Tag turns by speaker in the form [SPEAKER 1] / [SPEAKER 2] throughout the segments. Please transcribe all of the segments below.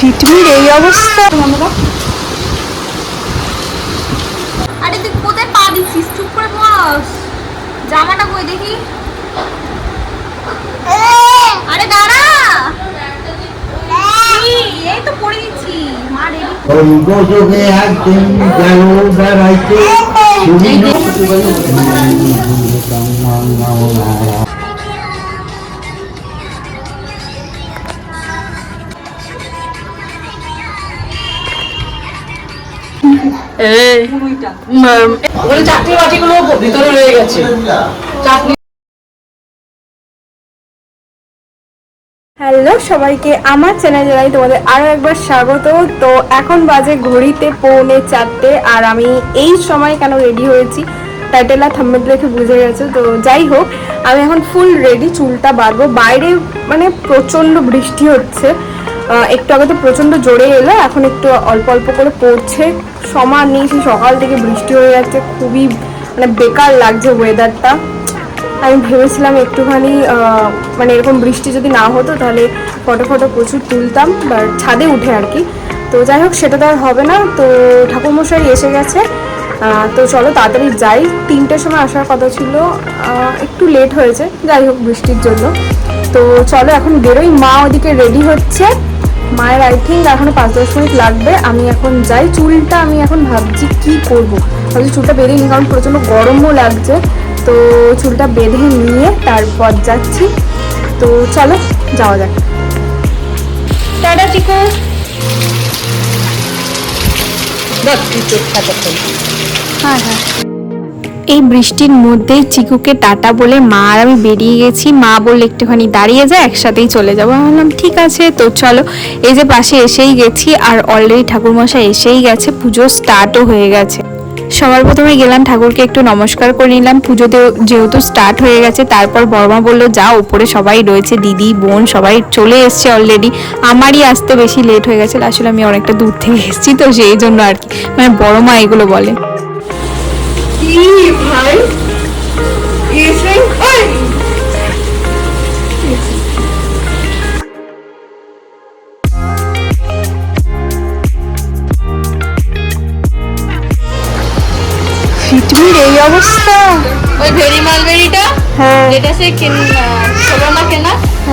[SPEAKER 1] পৃথিবীর এই অবস্থা।
[SPEAKER 2] আরে তুই কোথায় পা দিচ্ছিস? চুপ করে বস। জামাটা কই দেখি। আরে দাঁড়া। এই তো পড়ে দিচ্ছি। মা রেডি
[SPEAKER 3] একদিন গেল বেড়াইতে
[SPEAKER 1] হ্যালো সবাইকে, আমার চ্যানেল জানাই তোমাদের আরও একবার স্বাগত। তো এখন বাজে ঘড়িতে পৌনে চারটে, আর আমি এই সময় কেন রেডি হয়েছি টাইটেল থাম্বেল দেখে বুঝে গেছে। তো যাই হোক, আমি এখন ফুল রেডি চুলটা বাঁধবো। বাইরে মানে প্রচণ্ড বৃষ্টি হচ্ছে। একটু আগে তো প্রচণ্ড জোরে এলো, এখন একটু অল্প অল্প করে পড়ছে। সমান নেই, সেই সকাল থেকে বৃষ্টি হয়ে যাচ্ছে, খুবই মানে বেকার লাগছে ওয়েদারটা আমি ভেবেছিলাম একটুখানি মানে এরকম বৃষ্টি যদি না হতো, তাহলে ফটো ফটো প্রচুর তুলতাম বা ছাদে উঠে আর কি। তো যাই হোক, সেটা তো আর হবে না। তো ঠাকুরমশাই এসে গেছে। তো চলো তাড়াতাড়ি যাই। তিনটের সময় আসার কথা ছিল। একটু লেট হয়েছে, যাই হোক বৃষ্টির জন্য। তো চলো এখন বেরোই, মা ওদিকে রেডি হচ্ছে। মায়ের আই থিঙ্ক এখনও পাঁচ দশ মিনিট লাগবে। আমি এখন যাই। চুলটা আমি এখন ভাবছি কি করব। ভাবছি চুলটা বেঁধে নিই কারণ প্রচণ্ড গরমও লাগছে। তো চুলটা বেঁধে নিয়ে তারপর যাচ্ছি। তো চলো যাওয়া যাক। টাটা চিকু। হ্যাঁ হ্যাঁ। এই বৃষ্টির মধ্যেই চিকুকে টাটা বলে মা আর আমি বেরিয়ে গেছি। মা বললে একটুখানি দাঁড়িয়ে যায় একসাথেই চলে যাব। আমি বললাম, ঠিক আছে, তো চলো। এই যে পাশে এসেই গেছি আর অলরেডি ঠাকুরমশাই এসেই গেছে। পুজো স্টার্টও হয়ে গেছে। সবার প্রথমে গেলাম ঠাকুরকে একটু নমস্কার করে নিলাম। পুজো যেহেতু স্টার্ট হয়ে গেছে, তারপর বর্মা বলল যা উপরে সবাই রয়েছে, দিদি, বোন, সবাই চলে এসছে অলরেডি আমারই আসতে বেশি লেট হয়ে গেছে। আসলে আমি অনেকটা দূর থেকে এসেছি, তো সেই জন্য আর কি। মানে বড় মা এগুলো বলে। ভাই এসে পৃথিবীর এই অবস্থা।
[SPEAKER 2] ওই ভেরি মালবেরিটা?
[SPEAKER 1] হ্যাঁ।
[SPEAKER 2] যেটা সে কেন ছোট মা কেনা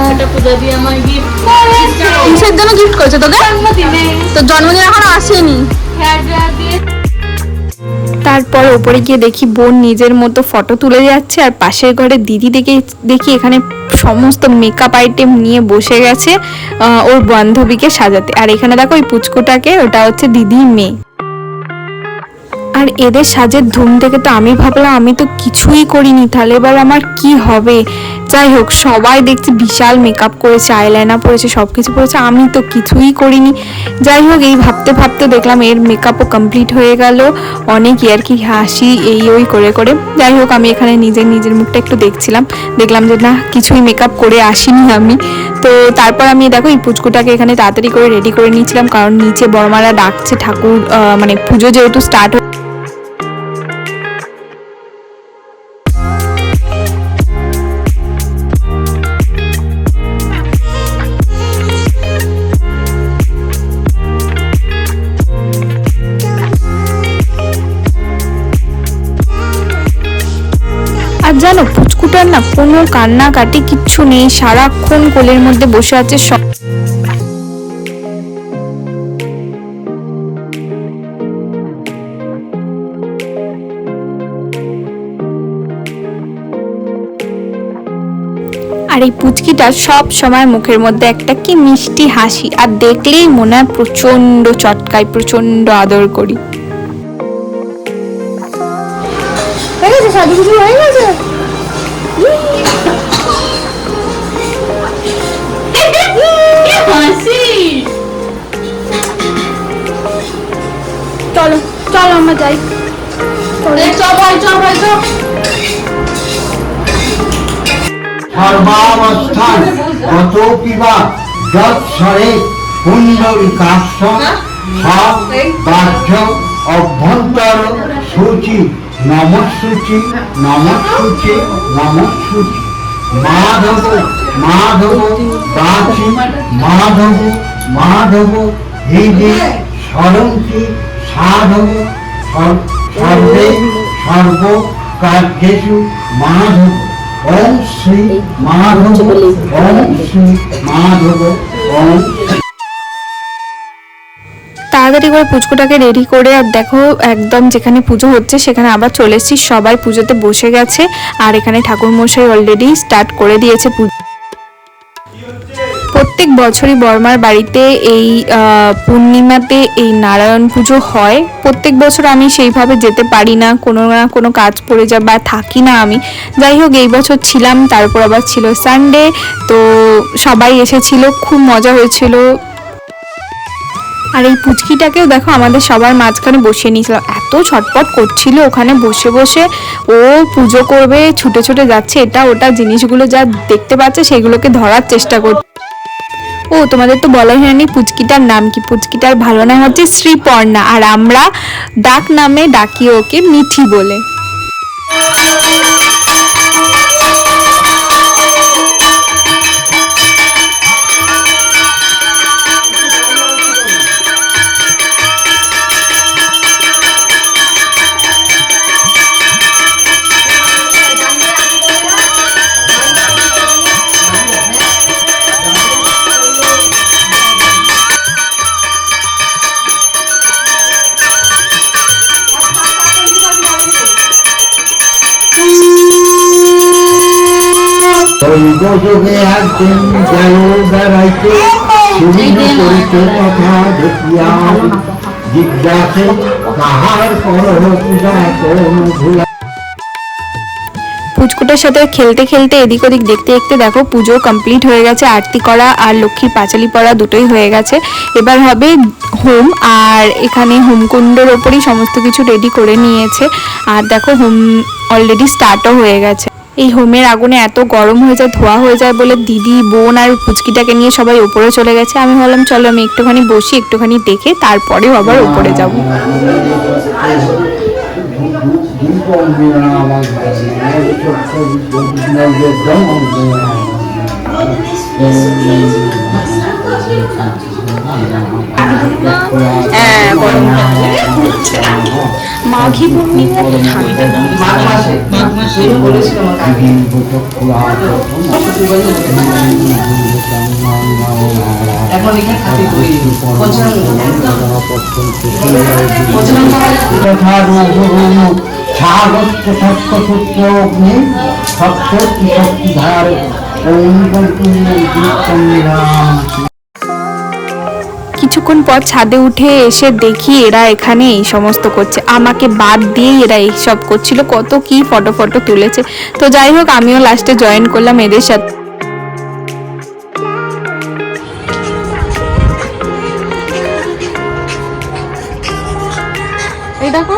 [SPEAKER 2] ওটা পূজা দিয়ে আমার গিফট
[SPEAKER 1] কিসের জন্য গিফট করেছে তোকে?
[SPEAKER 2] জন্মদিনে।
[SPEAKER 1] তো জন্মদিন এখনও আসেনি।
[SPEAKER 2] দিয়ে
[SPEAKER 1] তারপর ওপরে গিয়ে দেখি বোন নিজের মতো ফটো তুলে যাচ্ছে আর পাশের ঘরে দিদি দেখে, দেখি এখানে সমস্ত মেকআপ আইটেম নিয়ে বসে গেছে ওর বান্ধবীকে সাজাতে। আর এখানে দেখো ওই পুচকুটাকে, ওটা হচ্ছে দিদি মেয়ে। আর এদের সাজের ধুম থেকে তো আমি ভাবলাম, আমি তো কিছুই করিনি, তাহলে এবার আমার কি হবে? যাই হোক, সবাই দেখছি বিশাল মেকআপ করেছে আইলাইনার পরেছে সব কিছু পরেছে, আমি তো কিছুই করিনি। যাই হোক, এই ভাবতে ভাবতে দেখলাম এর মেকআপও কমপ্লিট হয়ে গেল। অনেক ইয়ার কি হাসি এই ওই করে করে। যাই হোক, আমি এখানে নিজের নিজের মুখটা একটু দেখছিলাম। দেখলাম যে, না, কিছুই মেকআপ করে আসিনি আমি। তো তারপর আমি দেখো, এই পুচকুটাকে এখানে তাড়াতাড়ি করে রেডি করে নিয়েছিলাম। কারণ নিচে বড়মারা ডাকছে ঠাকুর মানে পুজো যেহেতু স্টার্ট জানো? পুচকুটার না কোনো কান্নাকাটি কিচ্ছু নেই। সারাক্ষণ কোলের মধ্যে বসে আছে সব। আর এই পুচকিটা সব সময় মুখের মধ্যে একটা কি মিষ্টি হাসি। আর দেখলেই মনে হয় প্রচণ্ড চটকায় প্রচণ্ড আদর করি। যাই।
[SPEAKER 3] সর্বাবস্থান গত কিবা যৎ স্বরে পুণ্ডরিকাশ্য সব বাহ্য অভ্যন্তর সূচি নমসূচি নমসূচি নমসূচি। মাধব মাধব দাচি মাধব মাধব হৃদে স্মরন্তি সাধব সর্বে, সর্ব কার্যেষু মাধব। ওম শ্রী মাধব, ওম শ্রী মাধব, ওম
[SPEAKER 1] তাড়াতাড়ি করে পুচকুটাকে রেডি করে আর দেখো একদম যেখানে পুজো হচ্ছে সেখানে আবার চলে এসেছি। সবাই পুজোতে বসে গেছে আর এখানে ঠাকুর মশাই অলরেডি স্টার্ট করে দিয়েছে পুজো। প্রত্যেক বছরই বর্মার বাড়িতে এই পূর্ণিমাতে এই নারায়ণ পুজো হয়। প্রত্যেক বছর আমি সেইভাবে যেতে পারি না, কোনো না কোনো কাজ পড়ে যায় বা থাকি না আমি। যাই হোক, এই বছর ছিলাম, তারপর আবার ছিল সানডে তো সবাই এসেছিল, খুব মজা হয়েছিল। আর এই পুচকিটাকেও দেখো, আমাদের সবার মাঝখানে বসিয়ে নিয়েছিল। এত ছটপট করছিল ওখানে বসে বসে। ও পুজো করবে, ছুটে ছুটে যাচ্ছে, এটা ওটা জিনিসগুলো যা দেখতে পাচ্ছে, সেগুলোকে ধরার চেষ্টা করছে। ও, তোমাদের তো বলাই হয়নি পুচকিটার নাম কি? পুচকিটার ভালো নাম হচ্ছে শ্রীপর্ণা। আর আমরা ডাক নামে ডাকি ওকে মিঠি বলে।
[SPEAKER 3] যোগে একদিন গেল বেড়াইতে করিতে কথা দেখিয়া জিজ্ঞাসে কোন ভুলা?
[SPEAKER 1] পুচকুটার সাথে খেলতে খেলতে এদিক ওদিক দেখতে দেখতে দেখো, পুজো কমপ্লিট হয়ে গেছে, আরতি করা আর লক্ষ্মীর পাঁচালি পড়া দুটোই হয়ে গেছে। এবার হবে হোম, আর এখানে হোমকুণ্ডের ওপরই সমস্ত কিছু রেডি করে নিয়েছে। আর দেখো হোম অলরেডি স্টার্টও হয়ে গেছে। এই হোমের আগুনে এত গরম হয়ে যায়, ধোয়া হয়ে যায় বলে দিদি, বোন আর পুচকিটাকে নিয়ে সবাই উপরে চলে গেছে। আমি ভাবলাম, চলো আমি একটুখানি বসি, একটুখানি দেখে তারপরেও আবার উপরে যাব।
[SPEAKER 2] হ্যাঁ গরম মাঘী পূর্ণিমা তো ঠান্ডা।
[SPEAKER 3] সত্যপুত্র অগ্নি সত্য
[SPEAKER 1] কিছুক্ষণ পর ছাদে উঠে এসে দেখি এরা এখানে এই সমস্ত করছে। আমাকে বাদ দিয়ে এরা এইসব করছিল। কত কি ফটো ফটো তুলেছে। তো যাই হোক, আমিও লাস্টে জয়েন করলাম এদের সাথে।
[SPEAKER 2] এটা দেখো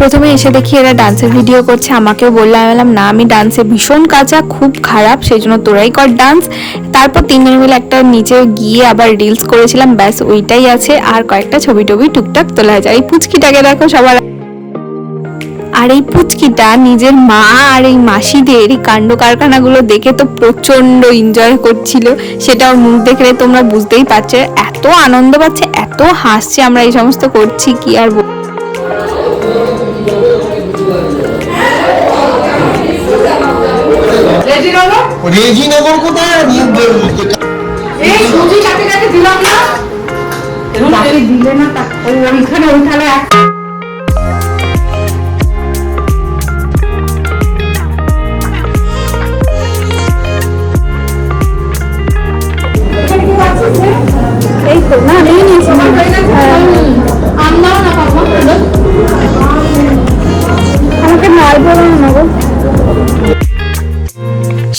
[SPEAKER 1] প্রথমে এসে দেখি এরা ডান্সের ভিডিও করছে আমাকেও বললাম আমি বললাম না আমি ডান্সে ভীষণ কাঁচা খুব খারাপ সেই জন্য তোরাই কর ডান্স তারপর তিনজন মিলে একটা নিচে গিয়ে আবার রিলস করেছিলাম ব্যাস ওইটাই আছে আর কয়েকটা ছবি টবি টুকটাক তোলা যায়। এই পুচকিটাকে দেখো সবার আর এই পুচকিটা নিজের মা আর এই মাসিদের এই কাণ্ড কারখানাগুলো দেখে তো প্রচণ্ড এনজয় করছিল। সেটা ওর মুখ দেখলে তোমরা বুঝতেই পারছ। এত আনন্দ পাচ্ছে এত হাসছে আমরা এই সমস্ত করছি কি আর
[SPEAKER 3] রেজিনগর কোথায়?
[SPEAKER 4] এই সুজি কাকে কাকে দিলাম না।
[SPEAKER 1] দিলে না তা ওইখানে ওইখানে এই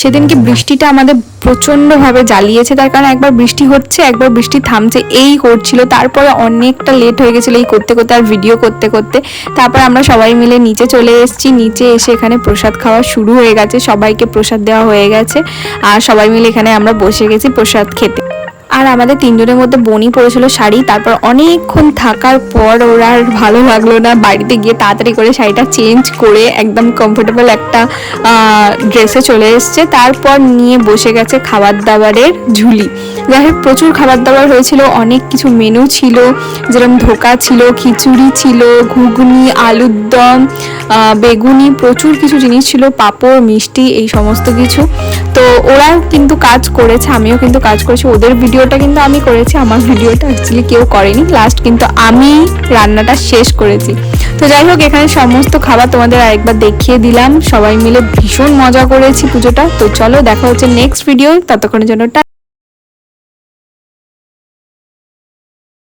[SPEAKER 1] সেদিনকে বৃষ্টিটা আমাদের প্রচণ্ডভাবে জ্বালিয়েছে তার কারণ একবার বৃষ্টি হচ্ছে একবার বৃষ্টি থামছে এই করছিল। তারপরে অনেকটা লেট হয়ে গেছিল এই করতে করতে আর ভিডিও করতে করতে। তারপর আমরা সবাই মিলে নিচে চলে এসেছি নিচে এসে এখানে প্রসাদ খাওয়া শুরু হয়ে গেছে সবাইকে প্রসাদ দেওয়া হয়ে গেছে আর সবাই মিলে এখানে আমরা বসে গেছি প্রসাদ খেতে। আর আমাদের তিনজনের মধ্যে বনি পড়েছিল শাড়ি, তারপর অনেকক্ষণ থাকার পর ওরা আর ভালো লাগল না। বাড়িতে গিয়ে তাড়াতাড়ি করে শাড়িটা চেঞ্জ করে একদম কমফোর্টেবল একটা ড্রেসে চলে এসছে। তারপর নিয়ে বসে গেছে খাবার দাবারের ঝুলি। যাই হোক, প্রচুর খাবার দাবার হয়েছিল, অনেক কিছু মেনু ছিল, যেরকম ধোকা ছিল, খিচুড়ি ছিল, ঘুগনি, আলুর দম বেগুনি, প্রচুর কিছু জিনিস ছিল, পাঁপড়, মিষ্টি, এই সমস্ত কিছু। তো ওরা কিন্তু কাজ করেছে, আমিও কিন্তু কাজ করেছি। ওদের ভিডিওটা কিন্তু আমি করেছি, আমার ভিডিওটা অ্যাকচুয়ালি কেউ করেনি। লাস্ট কিন্তু আমি রান্নাটা শেষ করেছি। তো যাই হোক, এখানে সমস্ত খাবার তোমাদের আরেকবার দেখিয়ে দিলাম। সবাই মিলে ভীষণ মজা করেছি পুজোটা। তো চলো দেখা হচ্ছে নেক্সট ভিডিও ততক্ষণের জন্য